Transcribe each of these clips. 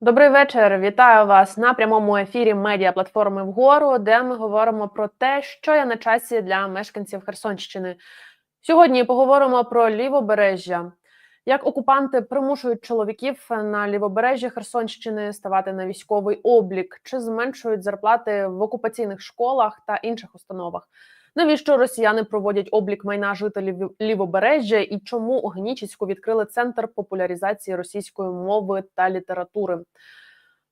Добрий вечір. Вітаю вас на прямому ефірі медіа платформи вгору, де ми говоримо про те, що є на часі для мешканців Херсонщини. Сьогодні поговоримо про лівобережжя. Як окупанти примушують чоловіків на лівобережжі Херсонщини ставати на військовий облік, чи зменшують зарплати в окупаційних школах та інших установах? Навіщо росіяни проводять облік майна жителів лівобережжя і чому у Генічеську відкрили центр популяризації російської мови та літератури?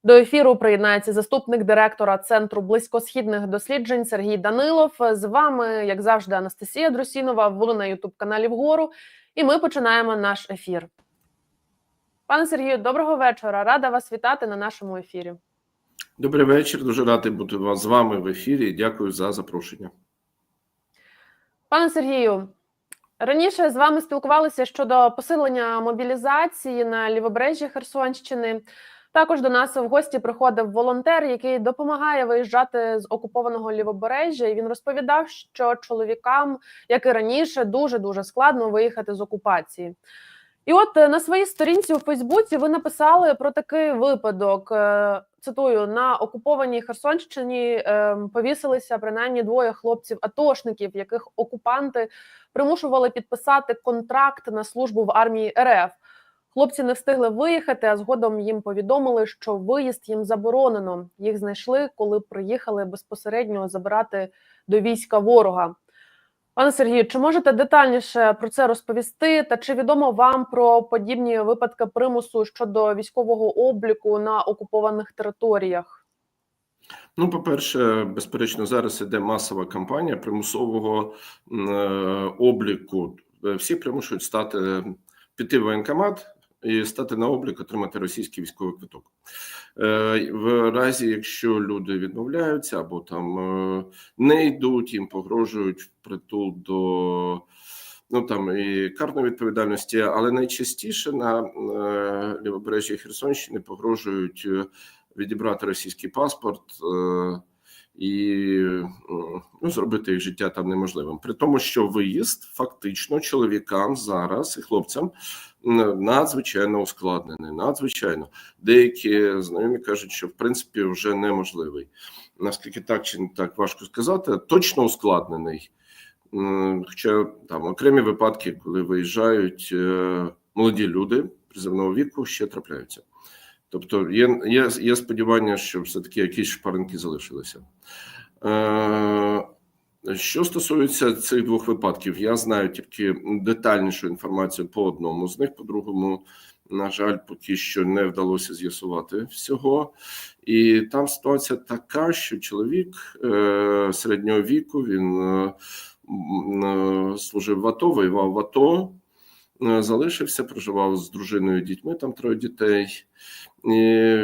До ефіру приєднається заступник директора центру близькосхідних досліджень Сергій Данилов. З вами, як завжди, Анастасія Друсінова. Ви на Ютуб каналі вгору, і ми починаємо наш ефір. Пане Сергію, доброго вечора. Рада вас вітати на нашому ефірі. Добрий вечір. Дуже радий бути з вами в ефірі. Дякую за запрошення. Пане Сергію, раніше з вами спілкувалися щодо посилення мобілізації на лівобережжі Херсонщини. Також до нас в гості приходив волонтер, який допомагає виїжджати з окупованого лівобережжя. І він розповідав, що чоловікам, як і раніше, дуже дуже складно виїхати з окупації. І от на своїй сторінці у Фейсбуці ви написали про такий випадок. Е, Цитую на окупованій Херсонщині е, повісилися принаймні двоє хлопців-атошників, яких окупанти примушували підписати контракт на службу в армії РФ. Хлопці не встигли виїхати, а згодом їм повідомили, що виїзд їм заборонено. Їх знайшли, коли приїхали безпосередньо забирати до війська ворога. Пане Сергію, чи можете детальніше про це розповісти? Та чи відомо вам про подібні випадки примусу щодо військового обліку на окупованих територіях? Ну, по-перше, безперечно, зараз іде масова кампанія примусового е, обліку. Всі примушують стати піти в воєнкомат і стати на облік, отримати російський військовий квиток. Е, в разі, якщо люди відмовляються або там е, не йдуть, їм погрожують впритул до ну там і карної відповідальності, але найчастіше на е, лівобережжі Херсонщини погрожують відібрати російський паспорт. І ну, зробити їх життя там неможливим, при тому, що виїзд фактично чоловікам зараз і хлопцям надзвичайно ускладнений. Надзвичайно деякі знайомі кажуть, що в принципі вже неможливий. Наскільки так чи не так важко сказати, точно ускладнений. Хоча там окремі випадки, коли виїжджають е, молоді люди призовного віку, ще трапляються. Тобто є є, є сподівання, що все-таки якісь шпаринки залишилися. Е, Що стосується цих двох випадків, я знаю тільки детальнішу інформацію по одному з них, по другому, на жаль, поки що не вдалося з'ясувати всього. І там ситуація така, що чоловік е, середнього віку він е, е, служив в АТО, воював в АТО. Залишився, проживав з дружиною, дітьми там троє дітей. І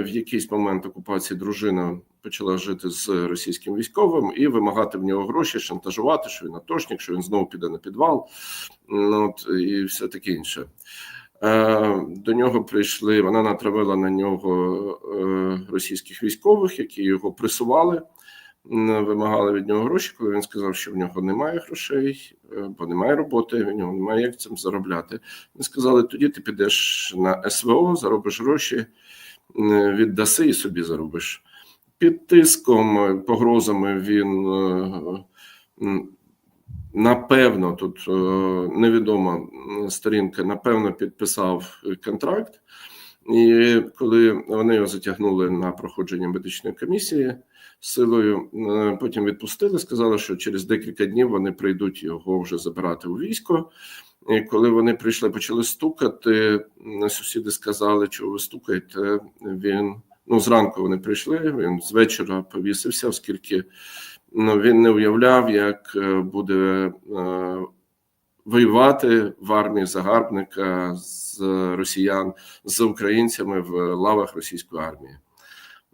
В якийсь момент окупації дружина почала жити з російським військовим і вимагати в нього гроші, шантажувати, що він атошник, що він знову піде на підвал, ну, от, і все таке інше. Е, до нього прийшли. Вона натравила на нього е, російських військових, які його присували вимагали від нього гроші, коли він сказав, що в нього немає грошей, е, бо немає роботи, в нього немає як цим заробляти. Вони сказали: тоді ти підеш на СВО, заробиш гроші, віддаси і собі заробиш. Під тиском, погрозами він напевно тут е, невідома сторінка, напевно, підписав контракт. І коли вони його затягнули на проходження медичної комісії силою, е, потім відпустили, сказали, що через декілька днів вони прийдуть його вже забирати у військо. І коли вони прийшли, почали стукати, сусіди сказали, що ви стукаєте. Він ну зранку вони прийшли. Він з вечора повісився, оскільки ну він не уявляв, як е, буде. Е, воювати в армії загарбника з росіян з українцями в лавах російської армії.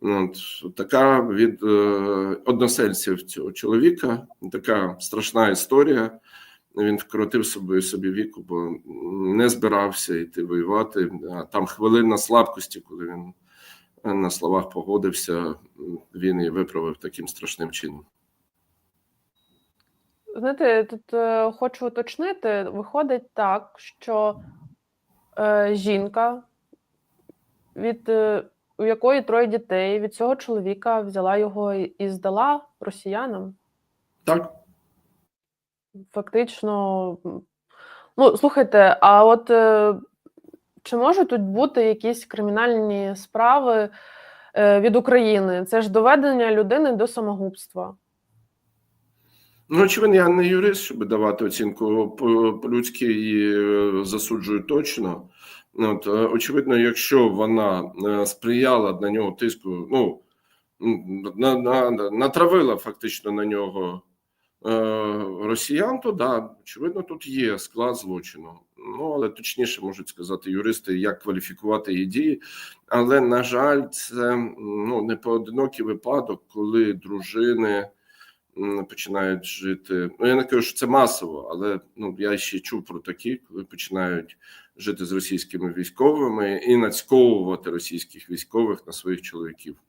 От, Така від е, односельців цього чоловіка, така страшна історія. Він вкоротив собі собі віку, бо не збирався йти воювати. А там хвилина слабкості, коли він на словах погодився, він і виправив таким страшним чином. Знаєте, тут е, хочу уточнити, виходить так, що е, жінка від е, у якої троє дітей, від цього чоловіка взяла його і здала росіянам. Так, Фактично, ну слухайте, а от е, чи можуть тут бути якісь кримінальні справи е, від України? Це ж доведення людини до самогубства. Ну, очевидно, я не юрист, щоб давати оцінку по- по-людськи і е, засуджую точно. От, е, очевидно, якщо вона сприяла на нього тиску, ну на, на, натравила фактично на нього росіян, то да, очевидно, тут є склад злочину. Ну, але точніше можуть сказати юристи, як кваліфікувати її дії. Але, на жаль, це ну, не поодинокий випадок, коли дружини починають жити. Ну я не кажу, що це масово, але ну я ще чув про такі, коли починають жити з російськими військовими і нацьковувати російських військових на своїх чоловіків. Е,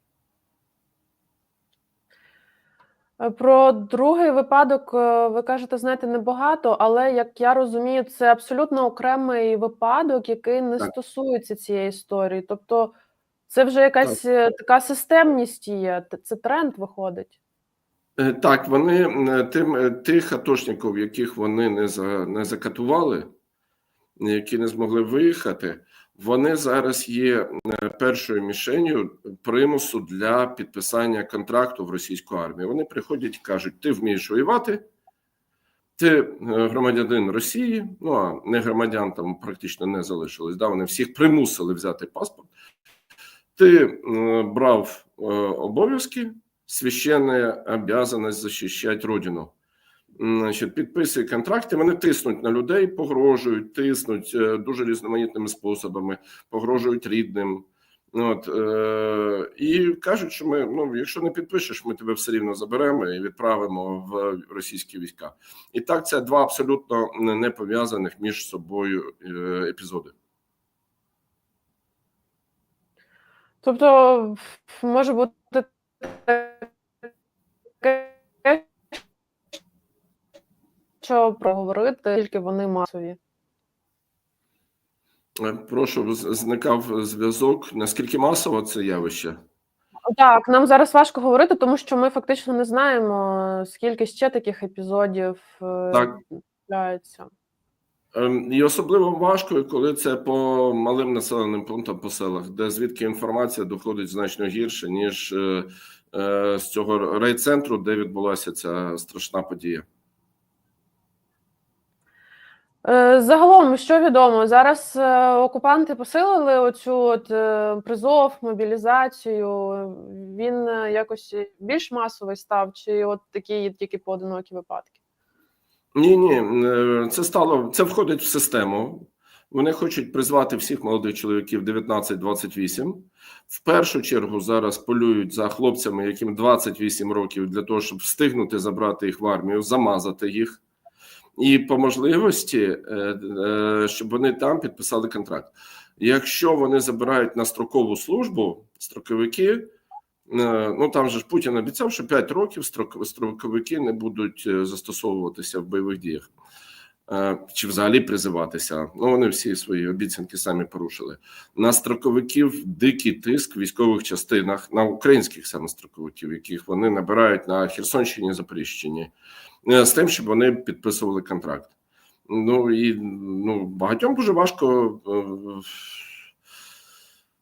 Про другий випадок е, ви кажете, знаєте, небагато, але як я розумію, це абсолютно окремий випадок, який не Так. стосується цієї історії. Тобто, це вже якась е, така системність є, це тренд виходить. Е, Так, вони е, тим е, тих атошників, яких вони не за не закатували, які не змогли виїхати, вони зараз є е, першою мішенью примусу для підписання контракту в російську армію. Вони приходять і кажуть: ти вмієш воювати, ти е, громадянин Росії, ну а не громадян там практично не залишилось. Да, вони всіх примусили взяти паспорт. Ти е, брав обов'язки, священная обязанность защищать родину. Значить, підписує контракти, вони тиснуть на людей, погрожують, тиснуть е, дуже різноманітними способами, погрожують рідним. От, е, і кажуть, що ми, ну, якщо не підпишеш, ми тебе все рівно заберемо і відправимо в російські війська. І так, це два абсолютно не не пов'язаних між собою е, епізоди. Тобто, може бути що проговорити, тільки вони масові. Е, Прошу, зникав зв'язок. Наскільки масово це явище? Так, нам зараз важко говорити, тому що ми фактично не знаємо, скільки ще таких епізодів е, Так. трапляється. Ем, І особливо важко, коли це по малим населеним пунктам по селах, де звідки інформація доходить значно гірше, ніж е, з цього райцентру, де відбулася ця страшна подія. Е, Загалом, що відомо, зараз е, окупанти посилили оцю от е, призов, мобілізацію. Він якось більш масовий став, чи от такі тільки поодинокі випадки? Ні, ні, це стало це входить в систему. Вони хочуть призвати всіх молодих чоловіків 19-28. В першу чергу зараз полюють за хлопцями, яким 28 років, для того, щоб встигнути забрати їх в армію, замазати їх. І по можливості, е, е, щоб вони там підписали контракт. Якщо вони забирають на строкову службу строковики, е, ну там же ж Путін обіцяв, що 5 років строк- строковики не будуть застосовуватися в бойових діях. Чи взагалі призиватися? Ну вони всі свої обіцянки самі порушили. На строковиків дикий тиск в військових частинах, на українських саме строковиків, яких вони набирають на Херсонщині, Запоріжчині, з тим, щоб вони підписували контракт. Ну і ну, багатьом дуже важко е,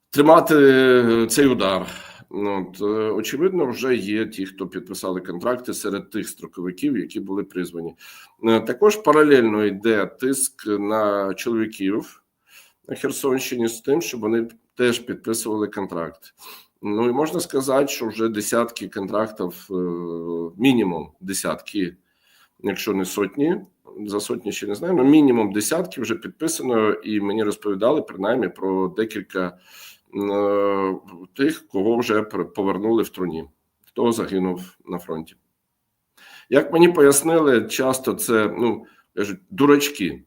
тримати цей удар. От, е, очевидно, вже є ті, хто підписали контракти серед тих строковиків, які були призвані. Е, Також паралельно йде тиск на чоловіків на Херсонщині з тим, щоб вони теж підписували контракт. Ну і можна сказати, що вже десятки контрактів, е, мінімум десятки, якщо не сотні. За сотні ще не знаю, але мінімум десятки вже підписано, і мені розповідали принаймні про декілька е, тих, кого вже повернули в труні, хто загинув на фронті. Як мені пояснили, часто це ну кажуть дурачки,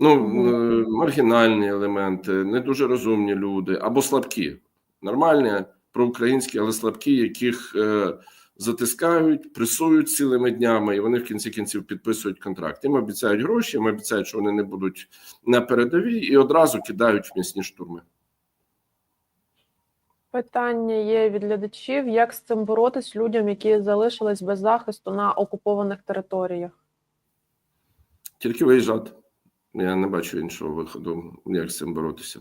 ну е, маргінальні елементи, не дуже розумні люди або слабкі, нормальні, проукраїнські, але слабкі, яких е, затискають, пресують цілими днями, і вони в кінці кінців підписують контракт. Їм обіцяють гроші, їм обіцяють, що вони не будуть на передовій, і одразу кидають в м'ясні штурми. Питання є від глядачів: як з цим боротись людям, які залишились без захисту на окупованих територіях? Тільки виїжджати. Я не бачу іншого виходу, як з цим боротися.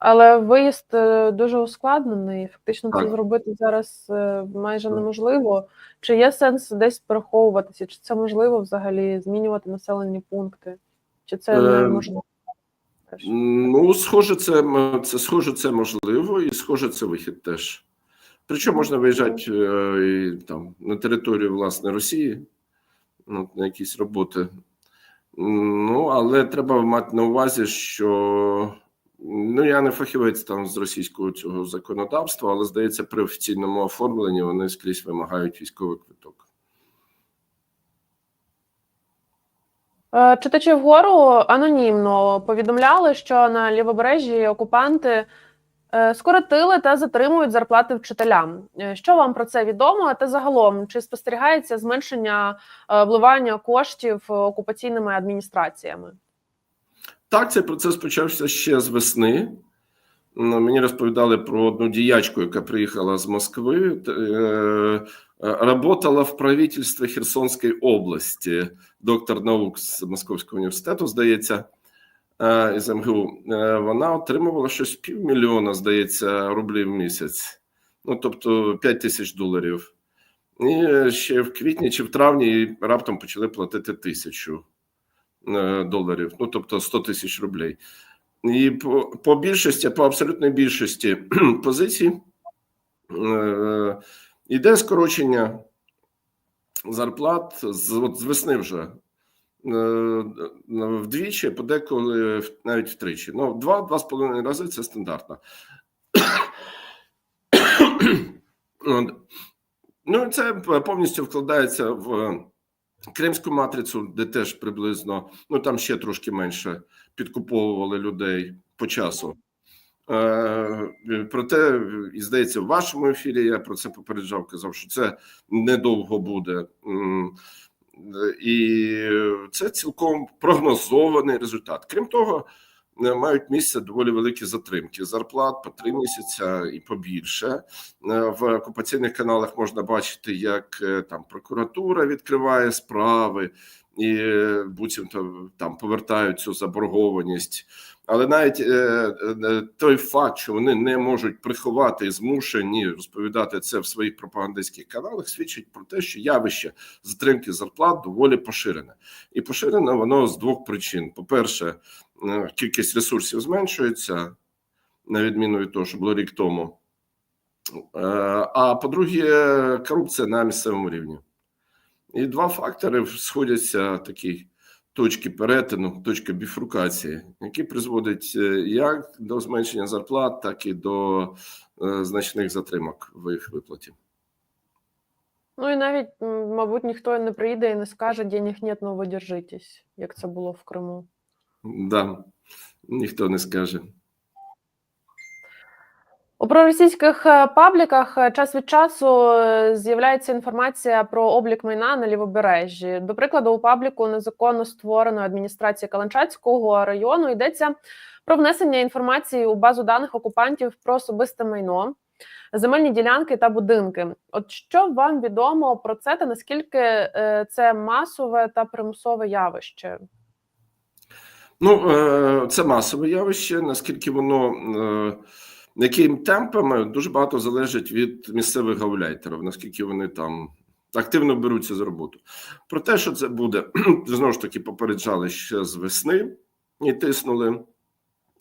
Але виїзд е, дуже ускладнений. Фактично, це зробити зараз е, майже неможливо. Чи є сенс десь переховуватися? Чи це можливо взагалі змінювати населені пункти? Чи це Е, неможливо? Ну, схоже, це, це схоже, це можливо, і схоже, це вихід теж. Причому можна виїжджати і, там, на територію власне Росії, ну, на якісь роботи. Ну, але треба мати на увазі, що ну, я не фахівець там з російського цього законодавства, але здається, при офіційному оформленні вони скрізь вимагають військовий квиток. Е, Читачі вгору анонімно повідомляли, що на лівобережжі окупанти е, скоротили та затримують зарплати вчителям. Е, Що вам про це відомо? Та загалом чи спостерігається зменшення вливання коштів окупаційними адміністраціями? Так, цей процес почався ще з весни. Ну, Мені розповідали про одну діячку, яка приїхала з Москви. е, Работала в правительстві Херсонської області, доктор наук з Московського університету, здається, е, із МГУ. Е, Вона отримувала щось півмільйона, здається, рублів в місяць. Ну, тобто 5 тисяч доларів. І ще в квітні чи в травні раптом почали платити тисячу доларів, ну тобто 100 тисяч рублей. І по, по більшості, по абсолютній більшості позицій е, йде скорочення зарплат з, от, з весни вже е, вдвічі, подеколи навіть втричі. Ну, два-два з половиною рази це стандартно. Ну, це повністю вкладається в кримську матрицю, де теж приблизно, ну там ще трошки менше підкуповували людей по часу. Е, проте, і здається, в вашому ефірі я про це попереджав, казав, що це недовго буде. І це цілком прогнозований результат. Крім того, мають місце доволі великі затримки зарплат по три місяця і побільше. Е, В окупаційних каналах можна бачити, як е, там прокуратура відкриває справи і е, буцімто там повертають цю заборгованість. Але навіть е, е, той факт, що вони не можуть приховати і змушені розповідати це в своїх пропагандистських каналах, свідчить про те, що явище затримки зарплат доволі поширене, і поширене воно з двох причин: по-перше, е, кількість ресурсів зменшується, на відміну від того, що було рік тому. Е, А по-друге, корупція на місцевому рівні. І два фактори сходяться такі точки перетину, точки біфрукації, які призводять е, як до зменшення зарплат, так і до е, значних затримок в їх виплаті. Ну і навіть, мабуть, ніхто не прийде і не скаже, денег нет, ну ви держитесь, як це було в Криму. Да, ніхто не скаже. У проросійських е, пабліках е, час від часу е, з'являється інформація про облік майна на лівобережжі. До прикладу, у пабліку незаконно створеної адміністрації Каланчацького району йдеться про внесення інформації у базу даних окупантів про особисте майно, земельні ділянки та будинки. От що вам відомо про це та наскільки це масове та примусове явище? Ну, е, це масове явище, наскільки воно е, яким темпами дуже багато залежить від місцевих гауляйтерів, наскільки вони там активно беруться за роботу. Про те, що це буде, знову ж таки, попереджали ще з весни і тиснули,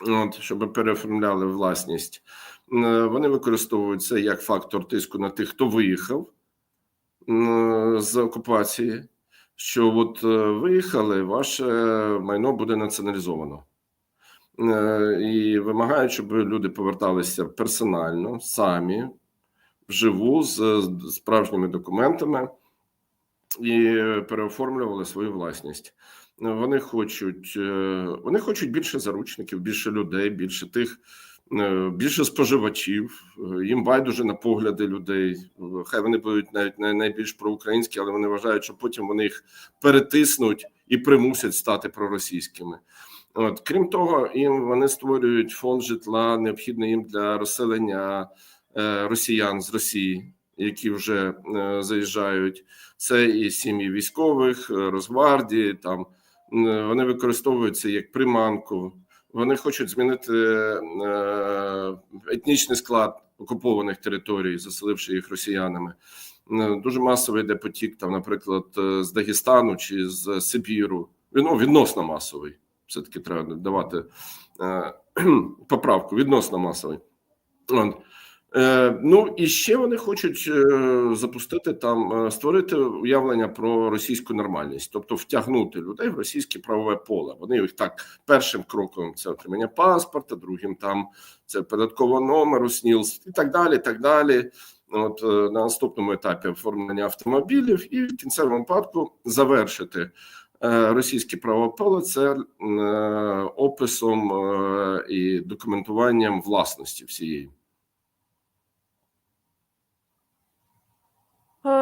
от, щоб переоформляли власність. Е, Вони використовують це як фактор тиску на тих, хто виїхав е, з окупації. Що от е, виїхали, ваше майно буде націоналізовано. Е, І вимагають, щоб люди поверталися персонально, самі, вживу, з справжніми документами і переоформлювали свою власність. Вони хочуть, е, вони хочуть більше заручників, більше людей, більше тих, більше споживачів. Е, Їм байдуже на погляди людей. Е, Хай вони будуть навіть не найбільш проукраїнські, але вони вважають, що потім вони їх перетиснуть і примусять стати проросійськими. От крім того, їм вони створюють фонд житла, необхідний їм для розселення е, росіян з Росії, які вже е, заїжджають. Це і сім'ї військових, е, Росгвардії. Там вони використовуються як приманку. Вони хочуть змінити е, етнічний склад окупованих територій, заселивши їх росіянами. Е, Дуже масовий йде потік, там, наприклад, е, з Дагестану чи з Сибіру. Він ну, відносно масовий. Все таки треба давати поправку. Відносно масовий. Е, ну і ще вони хочуть е, запустити там, е, створити уявлення про російську нормальність, тобто втягнути людей в російське правове поле. Вони їх так першим кроком це отримання паспорта, другим там це податкового номеру, СНІЛС і так далі. так далі. От на наступному етапі оформлення автомобілів, і в кінцевому випадку завершити російське правове поле це описом і документуванням власності всієї.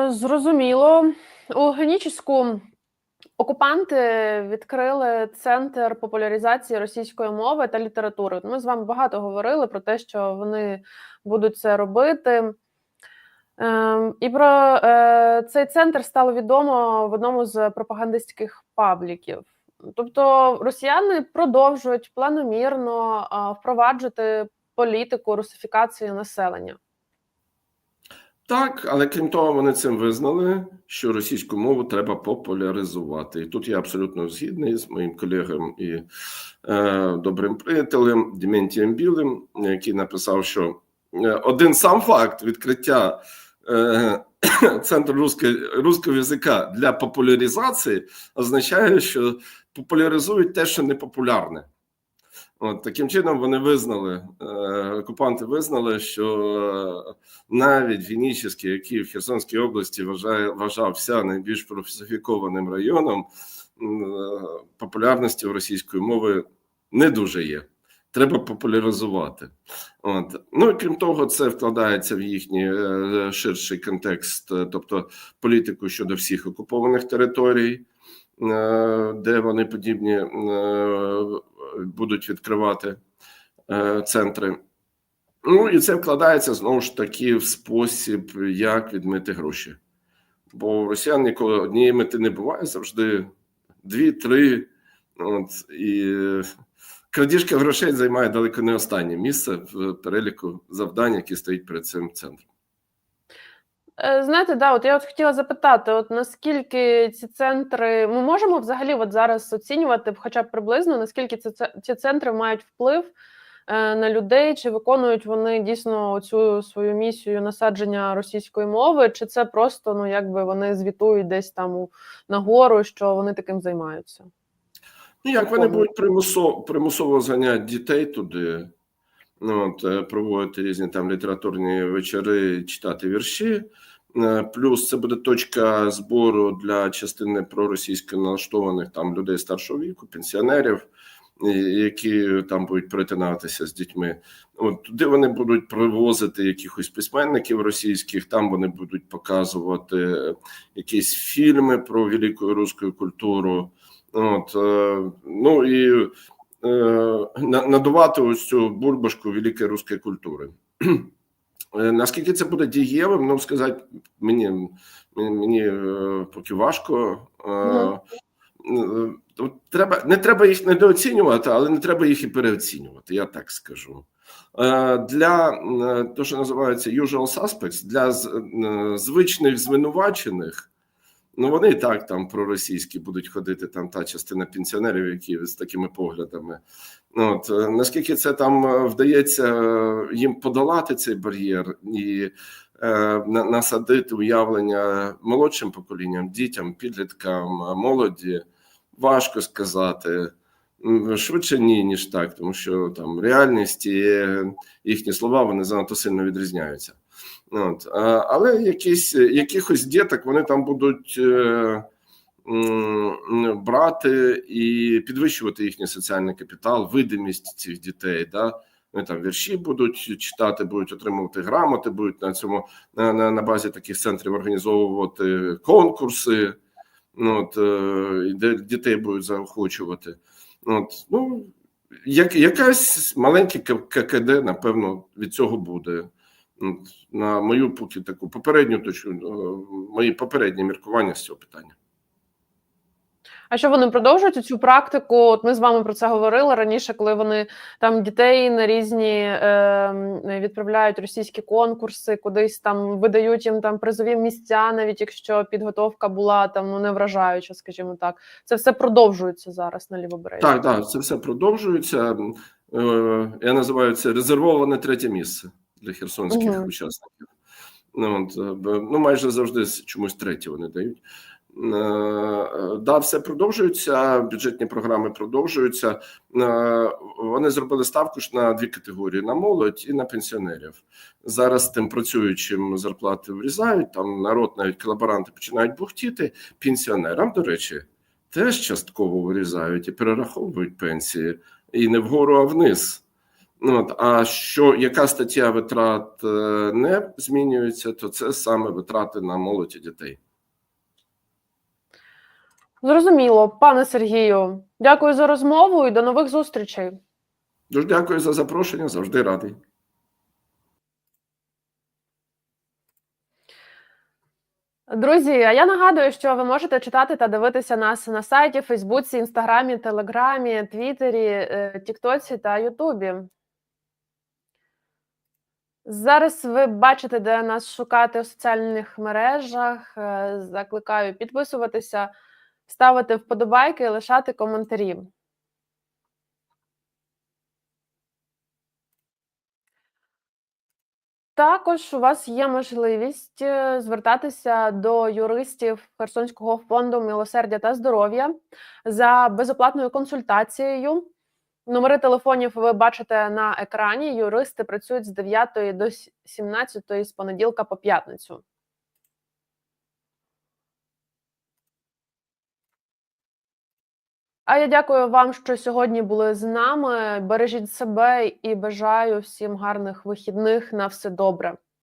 Зрозуміло. У Генічеську окупанти відкрили центр популяризації російської мови та літератури. Ми з вами багато говорили про те, що вони будуть це робити. Ем, І про е, цей центр стало відомо в одному з пропагандистських пабліків. Тобто росіяни продовжують планомірно впроваджувати політику русифікації населення. Так, але крім того, вони цим визнали, що російську мову треба популяризувати. І тут я абсолютно згідний з моїм колегом і е, добрим приятелем Дементієм Білим, який написав, що е, один сам факт відкриття е, центру руського, язика для популяризації означає, що популяризують те, що не популярне. От таким чином вони визнали, е, окупанти визнали, що е, навіть Генічеський, який в Херсонській області вважає, вважався найбільш профісифікованим районом, е, популярності у російської мови не дуже є. Треба популяризувати. От. Ну крім того, це вкладається в їхній ширший контекст, тобто політику щодо всіх окупованих територій, де вони подібні будуть відкривати е, центри. Ну і це вкладається знову ж таки в спосіб, як відмити гроші. Бо росіян ніколи однієї мети не буває, завжди дві-три. От, і крадіжка грошей займає далеко не останнє місце в переліку завдань, які стоїть перед цим центром. Е, Знаєте, да, от я от хотіла запитати: от наскільки ці центри ми можемо взагалі от зараз оцінювати, хоча б приблизно, наскільки ці, ці центри мають вплив е, на людей, чи виконують вони дійсно цю свою місію насадження російської мови, чи це просто ну якби вони звітують десь там нагору, що вони таким займаються? Ну, як вони будуть примусово, примусово зганяти дітей туди, от, е, проводити різні там літературні вечори, читати вірші. Е, Плюс це буде точка збору для частини проросійсько налаштованих там людей старшого віку, пенсіонерів, які там будуть перетинатися з дітьми. От туди вони будуть привозити якихось письменників російських, там вони будуть показувати якісь фільми про велику руську культуру. От, е, ну і надувати ось цю бульбашку великої руської культури. Е, Наскільки це буде дієвим, ну сказати мені, мені, е, поки важко. Е, е, от Треба, не треба їх недооцінювати, але не треба їх і переоцінювати, я так скажу. Е, Для е, того, що називається usual suspects, для е, звичних звинувачених, Ну, вони і так там проросійські будуть ходити, там та частина пенсіонерів, які з такими поглядами. От е, наскільки це там е, вдається е, їм подолати цей бар'єр і е, насадити уявлення молодшим поколінням, дітям, підліткам, молоді, важко сказати. Швидше ні, ніж так, тому що там реальність і е, їхні слова вони занадто сильно відрізняються. От. Але якісь, якихось діток вони там будуть е, брати і підвищувати їхній соціальний капітал, видимість цих дітей. Да? Вони там вірші будуть читати, будуть отримувати грамоти, будуть на цьому на, на, на базі таких центрів організовувати конкурси, от, е, де дітей будуть заохочувати. От, ну, як, якась маленьке ККД, напевно, від цього буде. От, на мою поки таку попередню точку, е, мої попередні міркування з цього питання. А що вони продовжують цю практику? От ми з вами про це говорили раніше, коли вони там дітей на різні е, відправляють російські конкурси, кудись там видають їм там призові місця, навіть якщо підготовка була там ну не вражаюча, скажімо так. Це все продовжується зараз на лівобережжі. Так, так, це все продовжується. Е, Я називаю це резервоване третє місце для херсонських Мгм. учасників. Ну, от, е, ну, майже завжди чомусь третє вони дають. Е, Да, все продовжується, бюджетні програми продовжуються. Е, Вони зробили ставку ж на дві категорії: на молодь і на пенсіонерів. Зараз тим працюючим зарплати врізають, там народ, навіть колаборанти починають бухтіти. Пенсіонерам, до речі, теж частково вирізають і перераховують пенсії, і не вгору, а вниз. От, а що яка стаття витрат е, не змінюється, то це саме витрати на молодь і дітей. Зрозуміло, пане Сергію. Дякую за розмову і до нових зустрічей. Дуже дякую за запрошення, завжди радий. Друзі, а я нагадую, що ви можете читати та дивитися нас на сайті, Фейсбуці, Інстаграмі, Телеграмі, Твіттері, е, Тіктоці та Ютубі. Зараз ви бачите, де нас шукати у соціальних мережах. Е, Закликаю підписуватися, ставити вподобайки, лишати коментарі. Також у вас є можливість е, звертатися до юристів Херсонського фонду милосердя та здоров'я за безоплатною консультацією. Номери телефонів ви бачите на екрані. Юристи працюють з 9 до 17 з понеділка по п'ятницю. А я дякую вам, що сьогодні були з нами. Бережіть себе і бажаю всім гарних вихідних. На все добре.